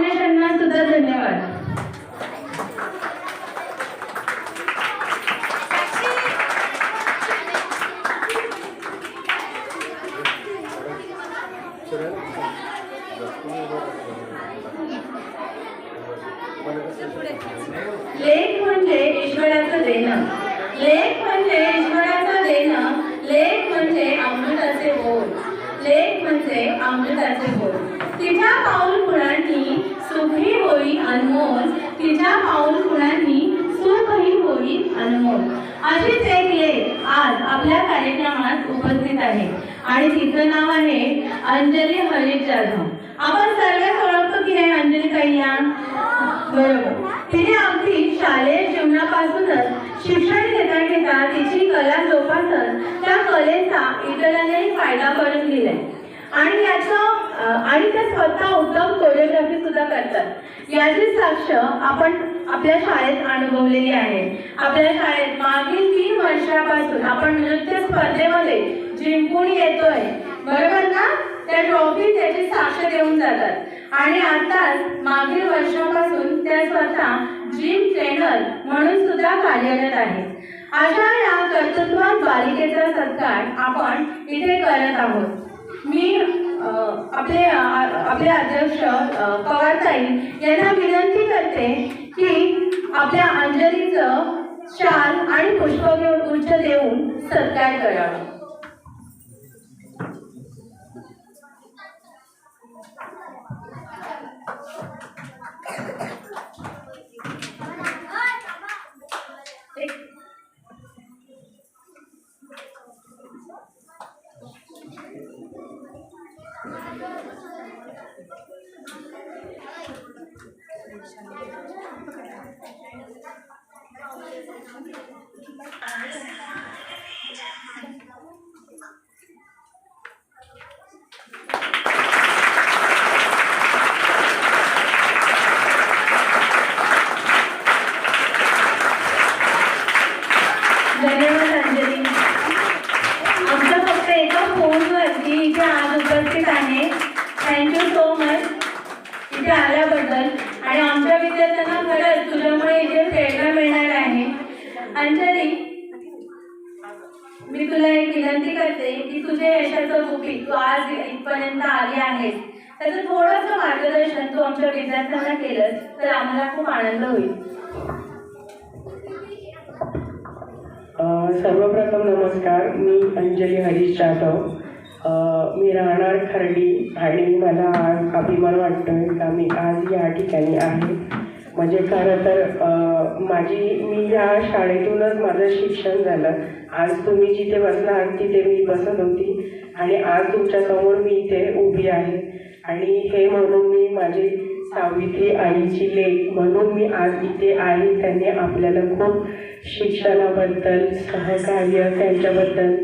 पाहुण्यांना सुद्धा धन्यवाद. लेख म्हणजे ईश्वराचं देणं. लेख म्हणजे ईश्वराचं देणं. लेख म्हणजे अमृताचे बोल लेख म्हणजे अमृताचे अनमोल. अशीच एक लेख आज आपल्या कार्यक्रमात उपस्थित आहे. आणि तिचं नाव आहे अंजली हरीश जाधव आपण सर्व ओळखतो की नाही अंजली कल्याण बरोबर. तिने अगदी शालेय जीवनापासूनच शिक्षण घेता घेता तिची कला जोपासत त्या कलेचा इतरांनाही फायदा करून दिलाय. आणि याचं आणि ते स्वतः उत्तम कोरिओग्राफी सुद्धा याची साक्ष आपण आपल्या शाळेत अनुभवलेली आहे. आपल्या शाळेत मागील तीन वर्षापासून आपण नृत्य स्पर्धेमध्ये जिंकून येतोय. बरोबर ना? त्या ट्रॉफी त्याची साक्ष देऊन जातात. आणि आताच मागील वर्षापासून त्या स्वतः जिम ट्रेनर म्हणून सुद्धा कार्यरत आहेत. अशा या कर्तृत्वात बालिकेचा सत्कार आपण इथे करत आहोत. मी आपले आपले अध्यक्ष पवारताई यांना विनंती करते की आपल्या अंजलीचं शाल आणि पुष्पगुच्छ देऊन सत्कार करावा. धन्यवाद अंजली आमचं फक्त एका फोनवरती इथे आज उपस्थित आहे थँक्यू सो मच इथे आल्याबद्दल आणि आमच्या विद्यार्थ्यांना खरंच तुझ्यामुळे इथे प्रेरणा मिळणार आहे अंजली मी तुला एक विनंती करते की तुझ्या यशाचं गुपित तू आज इथपर्यंत आले आहेत त्याचं थोडंसं मार्गदर्शन तू आमच्या विद्यार्थ्यांना केलंस तर आम्हाला खूप आनंद होईल. सर्वप्रथम नमस्कार मी अंजली हरीश जाधव. मी राहणार खर्डी आणि मला आज अभिमान वाटतोय का मी आज या ठिकाणी आहे. म्हणजे खरं तर माझी मी या शाळेतूनच माझं शिक्षण झालं. आज तुम्ही जिथे बसला आहात तिथे मी बसत होती. आणि आज तुमच्यासमोर मी इथे उभी आहे. आणि हे म्हणून मी माझी सावित्री आईची लेख म्हणून मी आज इथे आहे. त्यांनी आपल्याला खूप शिक्षणाबद्दल सहकार्य त्यांच्याबद्दल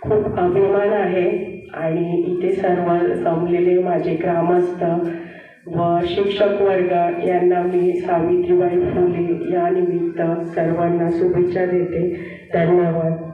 खूप अभिमान आहे. आणि इथे सर्व जमलेले माझे ग्रामस्थ व शिक्षक वर्ग यांना मी सावित्रीबाई फुले या निमित्त सर्वांना शुभेच्छा देते. धन्यवाद.